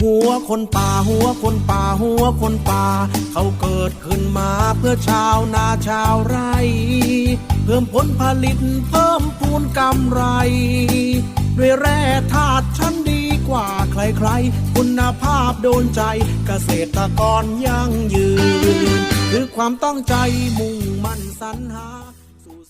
หัวคนป่าหัวคนป่าหัวคนป่า เขาเกิดขึ้นมาเพื่อชาวนาชาวไร่ เพิ่มผลผลิตเพิ่มพูนกำไร ด้วยแร่ธาตุชั้นดีกว่าใครๆ คุณภาพโดนใจเกษตรกรยั่งยืน คือความตั้งใจมุ่งมั่นสรรหา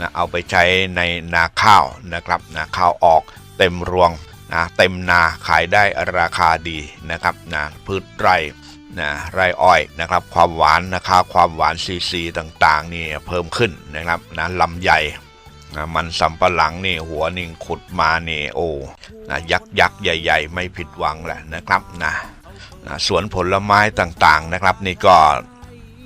นะเอาไปใช้ในนาข้าวนะครับนาข้าวออกเต็มรวงนะเต็มนาขายได้ราคาดีนะครับนะพืชไร่นะไรอ้อยนะครับความหวานนะคะความหวานซีซีต่างๆนี่เพิ่มขึ้นนะครับนะลำใหญ่นะมันสำปะหลังนี่หัวนี่งขุดมานี่โอ้นะยักษ์ยักษ์ใหญ่ ๆ ไม่ผิดหวังแหละนะครับนะนะสวนผลไม้ต่างๆนะครับ นี่ก็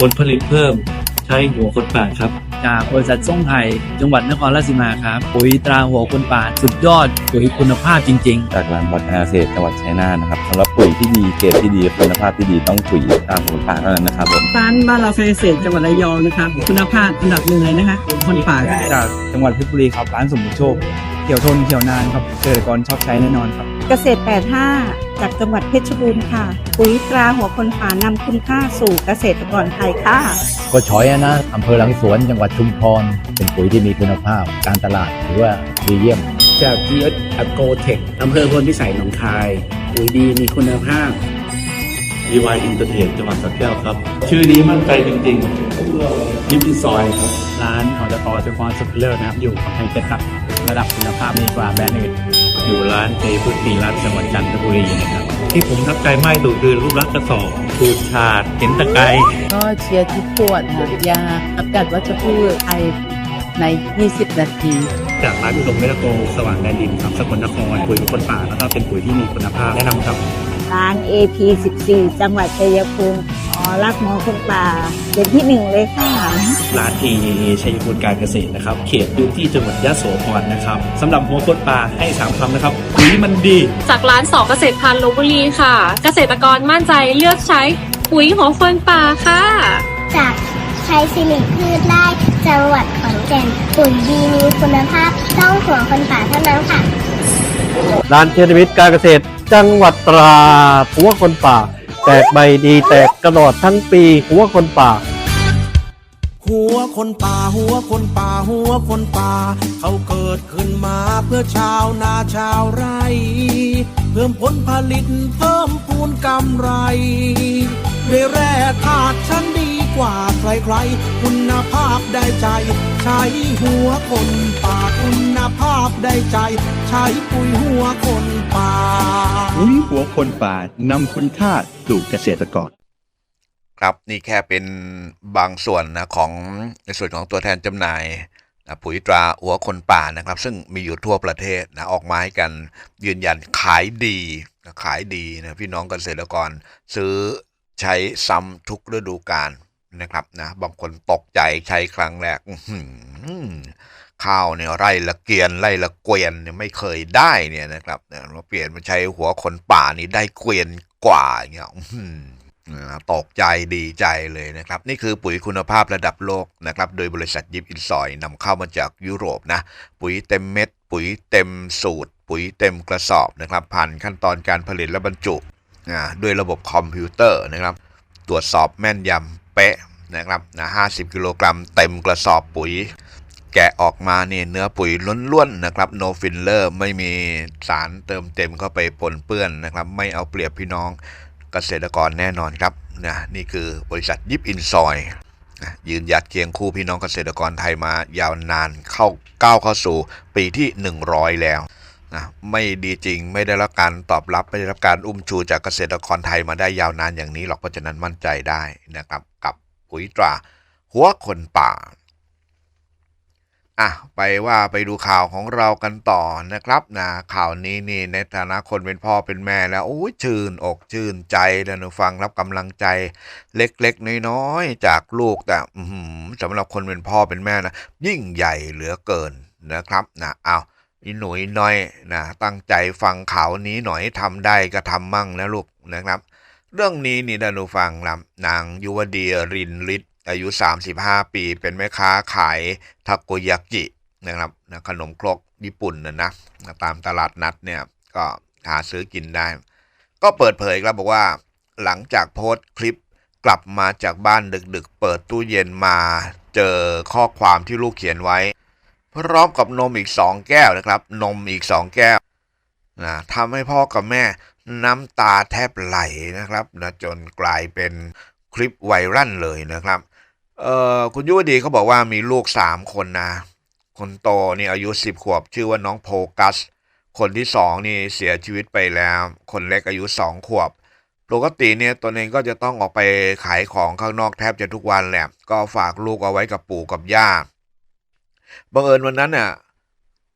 ผลผลิตเพิ่ม ใช้หัวคนป่าครับ จากบริษัทส่งไทยจังหวัดนครราชสีมาครับปุ๋ยตราหัวคนป่าสุดยอดปุ๋ยคุณภาพจริง ๆ จากร้านวัฒนาเกษตรจังหวัดชัยนาทนะครับสำหรับปุ๋ยที่ดีเกรดที่ดีคุณภาพที่ดีต้องปุ๋ยตามหมูป่าเท่านั้นนะครับผมร้านบ้านเราเกษตรจังหวัดระยองนะคะคุณภาพอันดับหนึ่งเลยนะคะคนป่าจากจังหวัดเพชรบุรีครับร้านสมบูรณ์โชคเขียวทนเขียวนานครับเกษตรกรชอบใช้แน่นอนครับ เกษตร 85 จากจังหวัดเพชรบูรณ์ค่ะ ปุ๋ยตราหัวคนป่านำคุณค่าสู่เกษตรกรไทยค่ะ ก็ช้อยอะนะอำเภอหลังสวนจังหวัดชุมพร เป็นปุ๋ยที่มีคุณภาพ การตลาดถือว่าดีเยี่ยม จาก GS a g r o t e c h อำเภอพลพิสัยหนองคาย ปุ๋ยดีมีคุณภาพ EY Entertain จังหวัดสระแก้วครับ ชื่อนี้มั่นใจจริงๆยิปปี้ซอยครับร้านอจตสุขรสุขเลิศนะครับ อยู่กำแพงเพชรครับ ระดับคุณภาพดีกว่าแบรนด์อื่น อยู่ร้านเจพุทธีรัตน์จังหวัดจันทบุรีนะครับ ที่ผมทับใจมากที่สุดคือรูปลักษณ์กระสอบขูดฉาดเห็นตะไกรก็เชียร์ทุกขวดค่ะยาอากาศวัชพืชไทยใน 20 นาที จากร้านอุดมเมลโกสว่างแดนดินครับสกลนครปุ๋ยคนป่าแล้วก็เป็นปุ๋ยที่มีคุณภาพแนะนำครับร้าน AP 14 จังหวัดชัยภูมิอ๋อ รักหมอคนป่าเป็นที่หนึ่งเลยค่ะร้าน AAA ชัยภูมิการเกษตรนะครับ เขตพื้นที่จังหวัดยะโสธรนะครับสำหรับหัวคนป่าให้สามคำนะครับปุ๋ยมันดี จากร้านสอเกษตรพันธุ์ลบบุรีค่ะ เกษตรกรมั่นใจเลือกใช้ปุ๋ยหัวคนป่าค่ะ จากชัยสิริพืชไร่จังหวัดขอนแก่นปุ๋ยดีมีคุณภาพต้องหัวคนป่าเท่านั้นค่ะร้านเชนวิทย์การเกษตร จังหวัดตราดหัวคนป่า แตกใบดีแตกกระดดทั้งปีหัวคนป่า หัวคนป่าหัวคนป่าหัวคนป่า เขาเกิดขึ้นมาเพื่อชาวนาชาวไร่ เพิ่มผลผลิตเพิ่มพูนกำไรด้วยแร่ธาตุชั้นดี กว่าใครๆ คุณภาพได้ใจ ใช้หัวคนป่าคุณภาพได้ใจ ใช้ปุ๋ยหัวคนป่าปุ๋ยหัวคนป่านำคุณค่าสู่เกษตรกรครับนี่แค่เป็นบางส่วนนะของในส่วนของตัวแทนจำหน่ายนะปุ๋ยตราหัวคนป่านะครับ ซึ่งมีอยู่ทั่วประเทศนะออกมาให้กันยืนยันขายดีนะขายดีนะพี่น้องเกษตรกร ซื้อใช้ซ้ำทุกฤดูกาล นะครับนะบางคนตกใจใช้ครั้งแรกข้าวเนี่ยไร่ละเกียนไร่ละเกวียนเนี่ยไม่เคยได้เนี่ยนะครับเนี่ยมาเปลี่ยนมาใช้หัวคนป่านี่ได้เกวียนกว่าเงี้ยตกใจดีใจเลยนะครับ นี่คือปุ๋ยคุณภาพระดับโลกนะครับ โดยบริษัทยิปอินซอยนำเข้ามาจากยุโรปนะ ปุ๋ยเต็มเม็ด ปุ๋ยเต็มสูตร ปุ๋ยเต็มกระสอบนะครับ ผ่านขั้นตอนการผลิตและบรรจุด้วยระบบคอมพิวเตอร์นะครับ ตรวจสอบแม่นยำ ป๊ะนะครับนะ50 กิโลกรัมเต็มกระสอบปุ๋ย แกะออกมาเนี่ยเนื้อปุ๋ยล้วนๆนะครับ no filler ไม่มีสารเติมเต็มเข้าไปปนเปื้อนนะครับ ไม่เอาเปรียบพี่น้องเกษตรกรแน่นอนครับนะนี่คือบริษัทยิปอินซอยยืนยัดเคียงคู่พี่น้องเกษตรกรไทยมายาวนานเข้าก้าวเข้าสู่ปีที่ 100 แล้ว นะไม่ดีจริงไม่ได้รับการตอบรับ ไม่ได้รับการอุ้มชูจากเกษตรกรไทยมาได้ยาวนานอย่างนี้หรอกเพราะฉะนั้นมั่นใจได้นะครับกับปุ๋ยตรา หัวคนป่าอะไปว่าไปดูข่าวของเรากันต่อนะครับนะข่าวนี้นี่ในฐานะคนเป็นพ่อเป็นแม่แล้วโอ้ยชื่นอกชื่นใจแล้วนะฟังรับกำลังใจ เล็กๆน้อยๆจากลูกแต่อื้อหือสำหรับคนเป็นพ่อเป็นแม่นะยิ่งใหญ่เหลือเกินนะครับนะเอา อีหนุ่ยน้อยนะตั้งใจฟังข่าวนี้หน่อยทำได้ก็ทำมั่งนะลูกนะครับ เรื่องนี้นี่นะหนูฟังนะนางยุวดีรินฤทธิ์อายุ 35 ปี เป็นแม่ค้าขายทาโกยากินะครับนะขนมครกญี่ปุ่นนะนะตามตลาดนัดเนี่ยก็หาซื้อกินได้ ก็เปิดเผยครับบอกว่า หลังจากโพสต์คลิปกลับมาจากบ้านดึกๆ เปิดตู้เย็นมาเจอข้อความที่ลูกเขียนไว้ พร้อมกับนมอีก 2 แก้วนะครับ นมอีก 2 แก้วนะทำให้พ่อกับแม่น้ำตาแทบไหลนะครับนะจนกลายเป็นคลิปไวรัลเลยนะครับเอ่อคุณยุวดีเขาบอกว่ามีลูกสามคนนะ คนโตนี่อายุสิบขวบ ชื่อว่าน้องโพกัส คนที่สองนี่เสียชีวิตไปแล้ว คนเล็กอายุสองขวบปกติเนี่ยตนเองก็จะต้องออกไปขายของข้างนอกแทบจะทุกวันแหละ ก็ฝากลูกเอาไว้กับปู่กับย่า บังเอิญวันนั้นน่ะ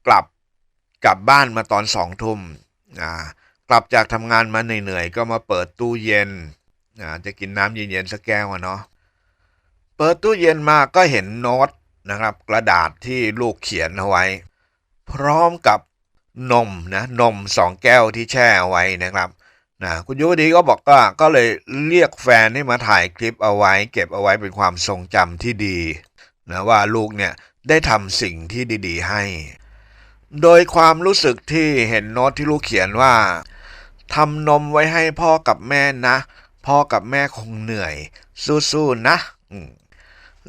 กลับกลับบ้านมาตอนสองทุ่มอ่ากลับจากทำงานมาเหนื่อยๆก็มาเปิดตู้เย็นอ่าจะกินน้ำเย็นๆสักแก้วอะเนาะเปิดตู้เย็นมาก็เห็นโน้ตนะครับ กระดาษที่ลูกเขียนเอาไว้ พร้อมกับนมนะนมสองแก้วที่แช่เอาไว้นะครับนะคุณยุวดีก็บอกว่าก็เลยเรียกแฟนให้มาถ่ายคลิปเอาไว้ เก็บเอาไว้เป็นความทรงจำที่ดีนะว่าลูกเนี่ย ได้ทำสิ่งที่ดีๆให้ โดยความรู้สึกที่เห็นโน้ตที่ลูกเขียนว่าทำนมไว้ให้พ่อกับแม่นะ พ่อกับแม่คงเหนื่อย สู้ๆนะ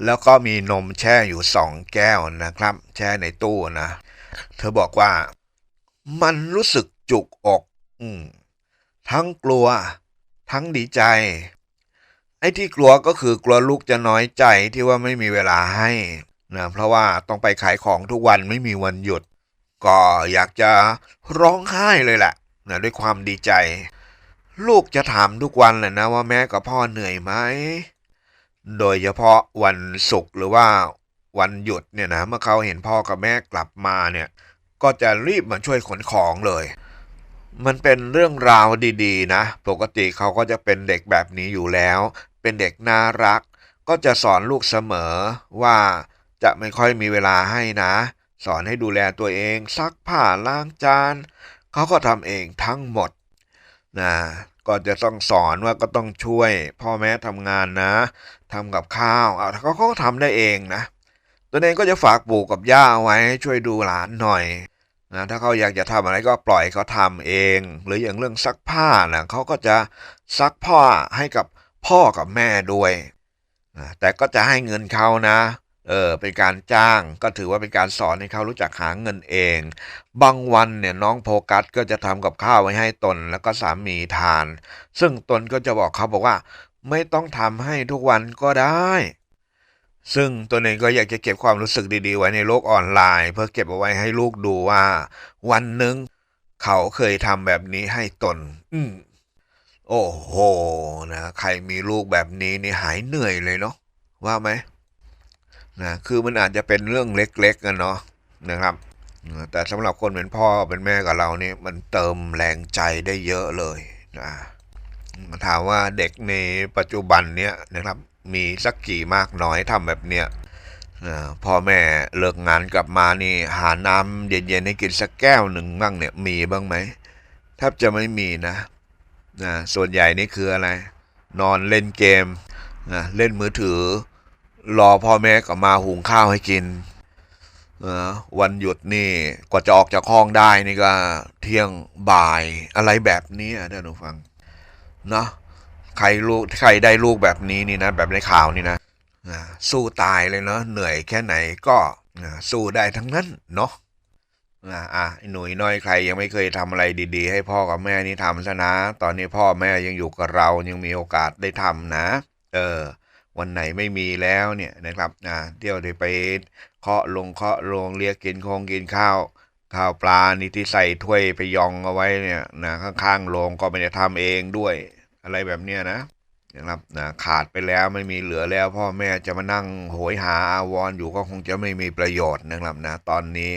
แล้วก็มีนมแช่อยู่สองแก้วนะครับ แช่ในตู้นะ เธอบอกว่า มันรู้สึกจุกอกอทั้งกลัว ทั้งดีใจ ไอ้ที่กลัวก็คือกลัวลูกจะน้อยใจที่ว่าไม่มีเวลาให้ นะเพราะว่าต้องไปขายของทุกวันไม่มีวันหยุด ก็อยากจะร้องไห้เลยแหละนะด้วยความดีใจ ลูกจะถามทุกวันเลยนะว่าแม่กับพ่อเหนื่อยไหมโดยเฉพาะวันศุกร์หรือว่าวันหยุดเนี่ยนะเมื่อเขาเห็นพ่อกับแม่กลับมาเนี่ยก็จะรีบมาช่วยขนของเลย มันเป็นเรื่องราวดีๆ นะ ปกติเขาก็จะเป็นเด็กแบบนี้อยู่แล้ว เป็นเด็กน่ารัก ก็จะสอนลูกเสมอว่า จะไม่ค่อยมีเวลาให้นะ สอนให้ดูแลตัวเองซักผ้าล้างจานเขาก็ทำเองทั้งหมดนะก็จะต้องสอนว่าก็ต้องช่วย พ่อแม่ทำงานนะทำกับข้าวเอาเขาก็ทำได้เองนะตัวเองก็จะฝากปู่กับย่าเอาไว้ช่วยดูหลานหน่อยนะถ้าเขาอยากจะทำอะไรก็ปล่อยเขาทำเอง หรืออย่างเรื่องซักผ้านะเขาก็จะซักผ้าให้กับพ่อกับแม่ด้วยนะแต่ก็จะให้เงินเขานะ เออเป็นการจ้างก็ถือว่าเป็นการสอนให้เขารู้จักหาเงินเอง บางวันเนี่ยน้องโฟกัสก็จะทำกับข้าวไว้ให้ตนแล้วก็สามีทาน ซึ่งตนก็จะบอกเขาบอกว่า ไม่ต้องทำให้ทุกวันก็ได้ ซึ่งตัวเองก็อยากจะเก็บความรู้สึกดีๆ ไว้ในโลกออนไลน์ เพื่อเก็บเอาไว้ให้ลูกดูว่า วันหนึ่งเขาเคยทำแบบนี้ให้ตน อืมโอ้โหนะใครมีลูกแบบนี้นี่หายเหนื่อยเลยเนาะว่าไหม นะคือมันอาจจะเป็นเรื่องเล็กๆกันเนาะนะครับแต่สำหรับคนเป็นพ่อเป็นแม่กับเรานี่มันเติมแรงใจได้เยอะเลยนะถามว่าเด็กในปัจจุบันเนี้ยนะครับ มีสักกี่มากน้อยทำแบบเนี้ยพ่อแม่เลิกงานกลับมานี่หาน้ำเย็นๆให้กินสักแก้วหนึ่งบ้างเนี่ยมีบ้างไหมแทบจะไม่มีนะนะส่วนใหญ่นี่คืออะไร นอนเล่นเกมนะเล่นมือถือ รอพ่อแม่กลับมาหุงข้าวให้กินเออวันหยุดนี่กว่าจะออกจากห้องได้นี่ก็เที่ยงบ่ายอะไรแบบนี้ท่านผู้ฟังเนาะใครลูกใครได้ลูกแบบนี้นี่นะ แบบในข่าวนี่นะสู้ตายเลยเนาะเหนื่อยแค่ไหนก็สู้ได้ทั้งนั้นเนาะอ่าอะหนุ่ยน้อยใครยังไม่เคยทำอะไรดี ๆ ให้พ่อกับแม่นี่ทำซะนะ ตอนนี้พ่อแม่ยังอยู่กับเรายังมีโอกาสได้ทำนะ เออ วันไหนไม่มีแล้วเนี่ยนะครับอ่าเที่ยวได้ไปเคาะลงเคาะลงเรียกกินคงกินข้าวข้าวปลานี่ที่ใส่ถ้วยไปยองเอาไว้เนี่ยนะข้างๆโรงก็ไม่ได้ทำเองด้วย อะไรแบบเนี้ยนะนะครับนะขาดไปแล้วไม่มีเหลือแล้ว พ่อแม่จะมานั่งโหยหาอาวรณ์อยู่ก็คงจะไม่มีประโยชน์นะครับนะตอนนี้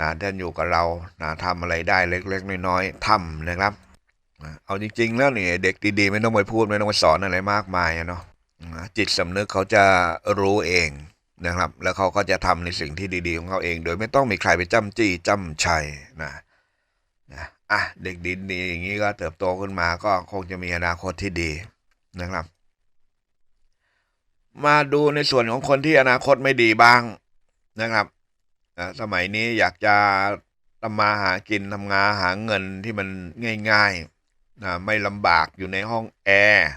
นะท่านอยู่กับเรานะทำอะไรได้เล็กๆน้อยๆทำนะครับ เอาจริง ๆ แล้วเนี่ยเด็กดีๆ ไม่ต้องไปพูดไม่ต้องไปสอนอะไรมากมายเนาะ จิตสำนึกเขาจะรู้เองนะครับ แล้วเขาก็จะทำในสิ่งที่ดี ๆ ของเขาเอง โดยไม่ต้องมีใครไปจ้ำจี้จ้ำชัยนะนะอะเด็กดีอย่างนี้ก็เติบโตขึ้นมาก็คงจะมีอนาคตที่ดีนะครับ มาดูในส่วนของคนที่อนาคตไม่ดีบ้างนะครับอะสมัยนี้อยากจะทำมาหากินทำงานหาเงินที่มันง่ายๆนะไม่ลำบากอยู่ในห้องแอร์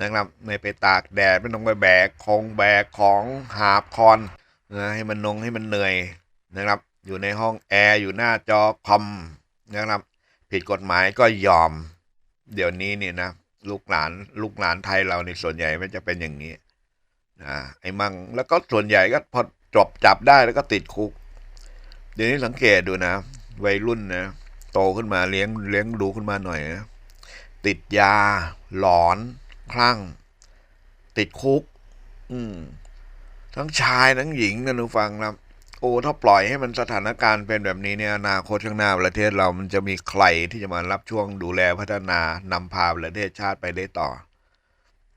นะครับไม่ไปตากแดดไม่ต้องไปแบกคงแบกของหาบคอนนะให้มันนงให้มันเหนื่อยนะครับ อยู่ในห้องแอร์อยู่หน้าจอคอมนะครับ ผิดกฎหมายก็ยอม เดี๋ยวนี้นี่นะลูกหลานลูกหลานไทยเราในส่วนใหญ่มันจะเป็นอย่างนี้นะไอ้มั่งแล้วก็ส่วนใหญ่ก็พอจบจับได้แล้วก็ติดคุก เดี๋ยวนี้สังเกตดูนะ วัยรุ่นนะโตขึ้นมาเลี้ยงเลี้ยงดูขึ้นมาหน่อยนะติดยาหลอน คลั่ง ติดคุก อืม ทั้งชายทั้งหญิงนะหนูฟังนะโอ้ถ้าปล่อยให้มันสถานการณ์เป็นแบบนี้เนี่ยอนาคตข้างหน้าประเทศเรามันจะมีใครที่จะมารับช่วงดูแลพัฒนานำพาประเทศชาติไปได้ต่อ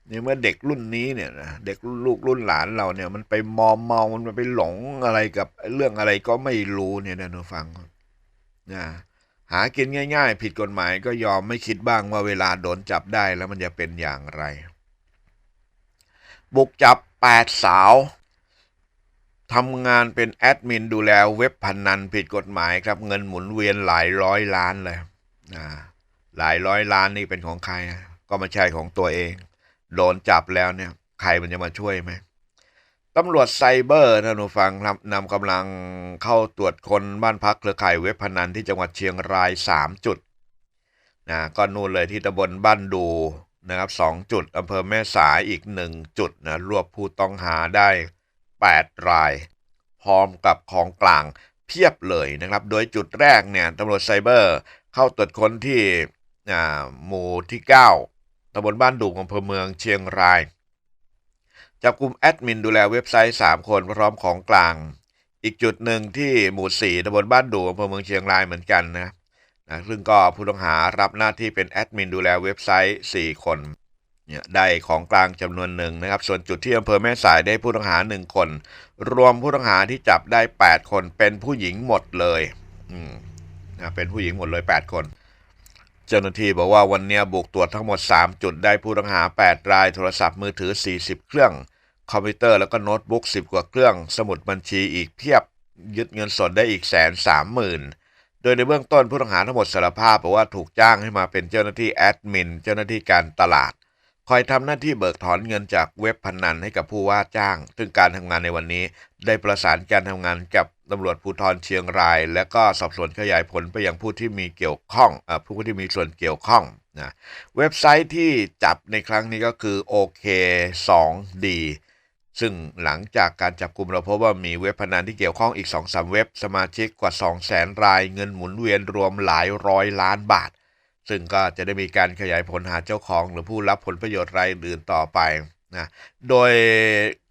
เนี่เมื่อเด็กรุ่นนี้เนี่ยนะเด็กลูกรุ่นหลานเราเนี่ย มันไปมอมเมามันไปหลงอะไรกับเรื่องอะไรก็ไม่รู้เนี่ยนะหนูฟังนะ หากินง่าย ๆ ผิดกฎหมายก็ยอมไม่คิดบ้างว่าเวลาโดนจับได้แล้วมันจะเป็นอย่างไร บุกจับแปดสาวทำงานเป็นแอดมินดูแลเว็บพนนันผิดกฎหมายครับ เงินหมุนเวียนหลายร้อยล้านเลยหลายร้อยล้านนี่เป็นของใครอะก็ไม่ใช่ของตัวเอง โดนจับแล้วเนี่ย ใครมันจะมาช่วยไหม ตำรวจไซเบอร์ท่านผู้ฟังครับนำกำลังเข้าตรวจคนบ้านพักเครือข่ายเว็บพนันที่จังหวัดเชียงราย 3 จุดนะก็นู่นเลยที่ตำบลบ้านดูนะครับสองจุดอำเภอแม่สายอีกหนึ่งจุดนะรวบผู้ต้องหาได้ 8 ราย พร้อมกับของกลางเพียบเลยนะครับ โดยจุดแรกเนี่ยตำรวจไซเบอร์เข้าตรวจค้นที่หมู่ที่ 9ตำบลบ้านดุงอำเภอเมืองเชียงราย จับกลุ่มแอดมินดูแลเว็บไซต์ 3 คนพร้อมของกลาง อีกจุดหนึ่งที่หมู่4ตำบลบ้านดูอำเภอเมืองเชียงรายเหมือนกันนะนะซึ่งก็ผู้ต้องหารับหน้าที่เป็นแอดมินดูแลเว็บไซต์ 4 คนเนี่ยได้ของกลางจำนวนหนึ่งนะครับ ส่วนจุดที่อำเภอแม่สายได้ผู้ต้องหา 1 คน รวมผู้ต้องหาที่จับได้ 8 คนเป็นผู้หญิงหมดเลยอืมนะเป็นผู้หญิงหมดเลย 8 คน เจ้าหน้าที่บอกว่าวันนี้บุกตรวจทั้งหมด 3 จุดได้ผู้ต้องหา 8 รายโทรศัพท์มือถือ 40 เครื่อง คอมพิวเตอร์แล้วก็โน้ตบุ๊ก10 กว่าเครื่อง สมุดบัญชีอีกเพียบ ยึดเงินสดได้อีกแสนสามหมื่นโดยในเบื้องต้นผู้ต้องหาทั้งหมดสารภาพบอกว่าถูกจ้างให้มาเป็นเจ้าหน้าที่แอดมิน เจ้าหน้าที่การตลาด คอยทำหน้าที่เบิกถอนเงินจากเว็บพนันให้กับผู้ว่าจ้าง ซึ่งการทำงานในวันนี้ ได้ประสานการทำงานกับตำรวจภูธรเชียงราย และก็สอบสวนขยายผลไปยังผู้ที่มีเกี่ยวข้องอผู้ที่มีส่วนเกี่ยวข้องนะเว็บไซต์ที่จับในครั้งนี้ก็คือ OK2D ซึ่งหลังจากการจับกลุ่มเราพบว่ามีเว็บพนันที่เกี่ยวข้องอีก2-3เว็บสมาชิกกว่า 200,000รายเงินหมุนเวียนรวมหลายร้อยล้านบาท ซึ่งก็จะได้มีการขยายผลหาเจ้าของหรือผู้รับผลประโยชน์รายอื่นต่อไปนะโดย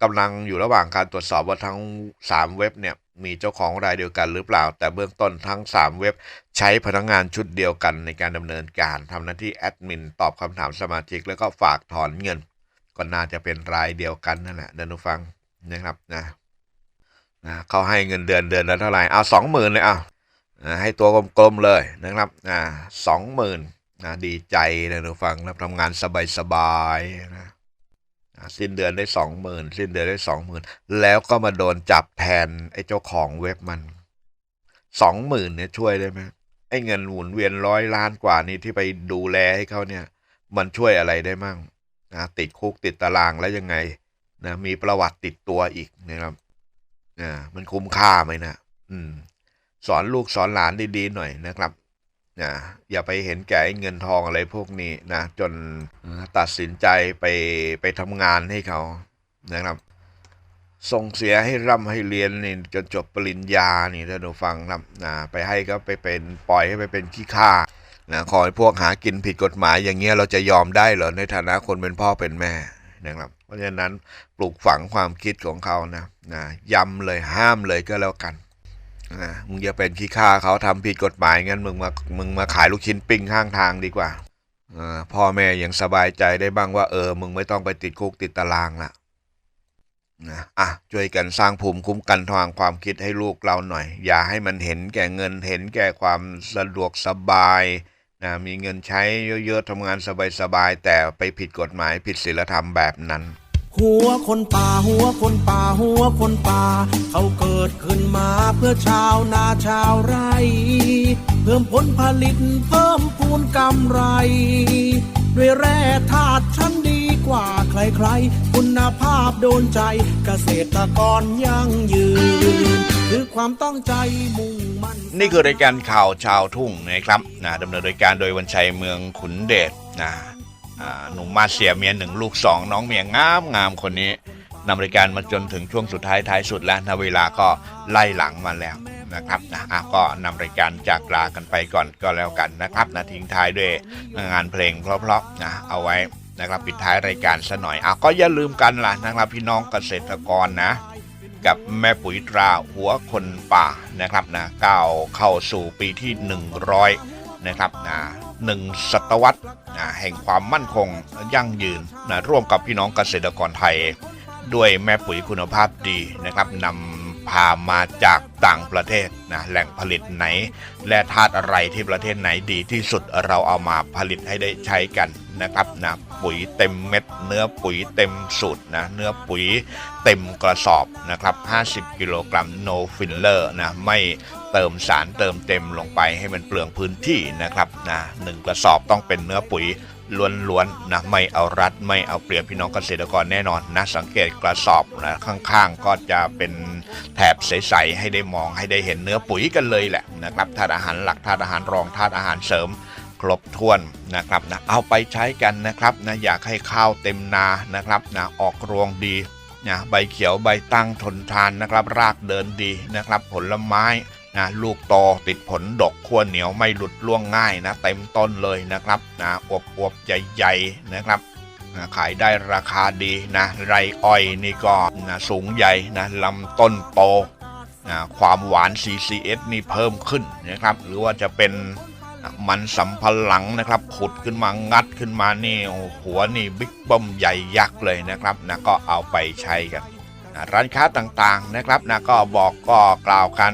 กำลังอยู่ระหว่างการตรวจสอบว่าทั้ง 3 เว็บเนี่ยมีเจ้าของรายเดียวกันหรือเปล่า แต่เบื้องต้นทั้ง 3 เว็บใช้พนักงานชุดเดียวกันในการดำเนินการทำหน้าที่แอดมินตอบคำถามสมาชิกแล้วก็ฝากถอนเงิน ก็น่าจะเป็นรายเดียวกันนั่นแหละเดินผู้ฟังนะครับนะนะเขาให้เงินเดือนเดือนละเท่าไหร่เอาสองหมื่นเลยเอานะให้ตัวกลมๆเลยนะครับอ่าสองหมื่นนะดีใจนะทุกฟังนะทำงานสบายๆนะสิ้นเดือนได้สองหมื่นสิ้นเดือนได้สองหมื่นแล้วก็มาโดนจับแทนไอ้เจ้าของเว็บมันสองหมื่นเนี่ยช่วยได้ไหมไอ้เงินหมุนเวียนร้อยล้านกว่านี้ที่ไปดูแลให้เขาเนี่ย มันช่วยอะไรได้มั่ง นะติดคุกติดตารางแล้วยังไงนะมีประวัติติดตัวอีกนะครับนะมันคุ้มค่าไหมนะอืม สอนลูกสอนหลานดีๆหน่อยนะครับนะอย่าไปเห็นแก่เงินทองอะไรพวกนี้นะจนตัดสินใจไปไปทำงานให้เขานะครับ ส่งเสียให้ร่ำให้เรียนนี่จนจบปริญญานี่ถ้าหนูฟังครับนะไปให้ก็ไปเป็นปล่อยให้ไปเป็นขี้ข้า นะขอให้พวกหากินผิดกฎหมายอย่างเงี้ยเราจะยอมได้เหรอในฐานะคนเป็นพ่อเป็นแม่นะครับ เพราะฉะนั้นปลูกฝังความคิดของเขานะนะย้ำเลยห้ามเลยก็แล้วกันนะมึงจะเป็นขี้ข้าเขาทำผิดกฎหมายงั้นมึงมามึงมาขายลูกชิ้นปิ้งข้างทางดีกว่าอพ่อแม่ยังสบายใจได้บ้างว่าเออ มึงไม่ต้องไปติดคุกติดตารางละนะอะช่วยกันสร้างภูมิคุ้มกันทางความคิดให้ลูกเราหน่อย อย่าให้มันเห็นแก่เงินเห็นแก่ความสะดวกสบาย นะมีเงินใช้เยอะๆทำงานสบายๆแต่ไปผิดกฎหมายผิดศีลธรรมแบบนั้น หัวคนป่าหัวคนป่าหัวคนป่า เขาเกิดขึ้นมาเพื่อชาวนาชาวไร่ เพิ่มผลผลิตเพิ่มพูนกำไร ด้วยแร่ธาตุชั้นดีกว่าใครๆ คุณภาพโดนใจเกษตรกรยั่งยืน คือความตั้งใจมุ่ง นี่คือรายการข่าวชาวทุ่งนะครับนะดำเนินรายการโดยวันชัยเมืองขุนเดชนะหนุ่มมาเสียเมียหนึ่งลูกสองน้องเมียงามงามคนนี้นำรายการมาจนถึงช่วงสุดท้ายท้ายสุดแล้วนะเวลาก็ไล่หลังมาแล้วนะครับนะอะก็นำรายการจากลากันไปก่อนก็แล้วกันนะครับนะทิ้งท้ายด้วยงานเพลงเพราะๆนะเอาไว้นะครับปิดท้ายรายการซะหน่อยอะก็อย่าลืมกันล่ะนะครับพี่น้องเกษตรกรนะ กับแม่ปุ๋ยตราหัวคนป่านะครับนะก้าวเข้าสู่ปีที่ 100 นะครับนะหนึ่งศตวรรษนะแห่งความมั่นคงยั่งยืนนะร่วมกับพี่น้องเกษตรกรไทย ด้วยแม่ปุ๋ยคุณภาพดีนะครับนำ พามาจากต่างประเทศนะแหล่งผลิตไหน และธาตุอะไรที่ประเทศไหนดีที่สุดเราเอามาผลิตให้ได้ใช้กันนะครับนะปุ๋ยเต็มเม็ด เนื้อปุ๋ยเต็มสูตรนะเนื้อปุ๋ยเต็มกระสอบนะครับ 50 กิโลกรัม no filler นะไม่เติมสารเติมเต็มลงไปให้มันเปลืองพื้นที่นะครับนะหนึ่งกระสอบต้องเป็นเนื้อปุ๋ย ล้วนๆนะไม่เอารัดไม่เอาเปรียบพี่น้องเกษตรกรแน่นอนนะสังเกตกระสอบนะข้างๆ ก็จะเป็นแถบใสๆให้ได้มองให้ได้เห็นเนื้อปุ๋ยกันเลยแหละนะครับธาตุอาหารหลักธาตุอาหารรองธาตุอาหารเสริมครบถ้วนนะครับนะเอาไปใช้กันนะครับนะอยากให้ข้าวเต็มนานะครับนะออกรวงดีนะใบเขียวใบตั้งทนทานนะครับ รากเดินดีนะครับ ผลไม้ นะลูกโตติดผลดกขั้วเหนียวไม่หลุดล่วงง่ายนะเต็มต้นเลยนะครับนะอบอวบใหญ่ๆนะครับนะขายได้ราคาดีนะไรอ้อยนี่ก็นะสูงใหญ่นะลำต้นโตนะความหวาน CCS นี่เพิ่มขึ้นนะครับ หรือว่าจะเป็นมันสำปะหลังนะครับ ขุดขึ้นมางัดขึ้นมานี่หัวนี่บิ๊กบ้มใหญ่ยักษ์เลยนะครับนะก็เอาไปใช้กันนะร้านค้าต่างๆนะครับนะก็บอกก็กล่าวกัน